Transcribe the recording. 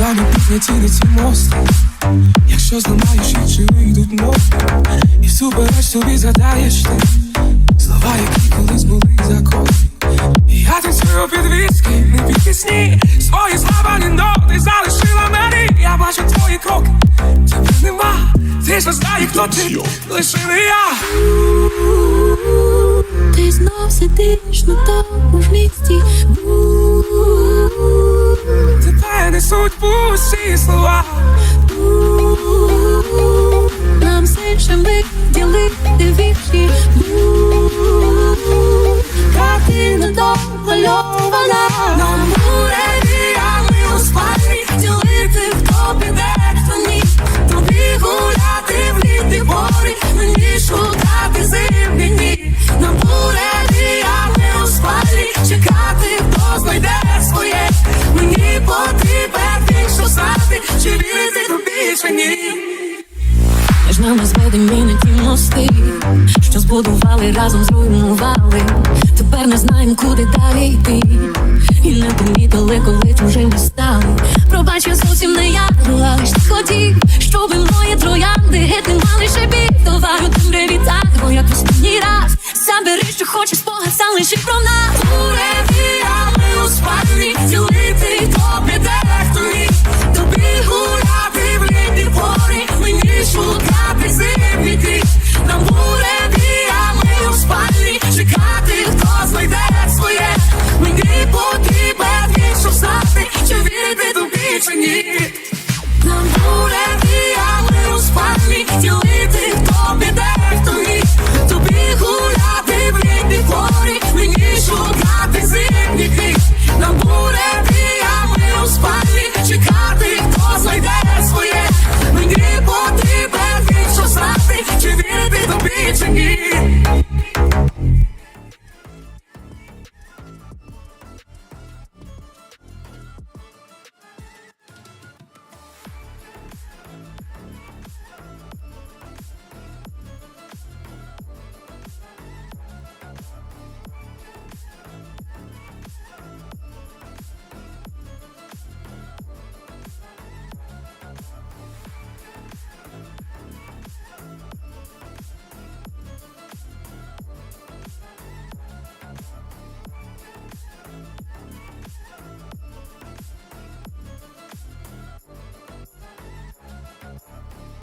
нами підняті ці мости Якщо зламаєш їх, чи вийдуть мости. І всупереч тобі згадаєш ти. Слова, які колись були закони І я танцюю під віски, не під пісні. Свої зламані ноти залишила мені. Я бачу твої кроки, тебе нема. Ти ж не знаєш, хто ти, лише не я. Ти знов сидиш на тому ж місці. Несуть пусті слова Нам все ще виділити вічі. Картина домальована Нам уреді, нами зведені на ті мости, що збудували разом зруйнували. Тепер не знаємо, куди далі йти. І не помітили, коли чужими стали. Пробач, я зовсім не я, ж ти хотів, щоб мої троянди геть не мали ще бід. Давай у темряві бо як останній раз. Забери, що хочеш, спогад, сам лише про нас. дівчині, нам буде діяли у спальні, ділити, тобі дехто хто ні. Тобі гуляти в літній порі, мені шукати зимній крік. Нам буде діяли у спальні, чекати, хто знайде своє. Мені потрібен більше знати, чи вірити тобі, чи ні.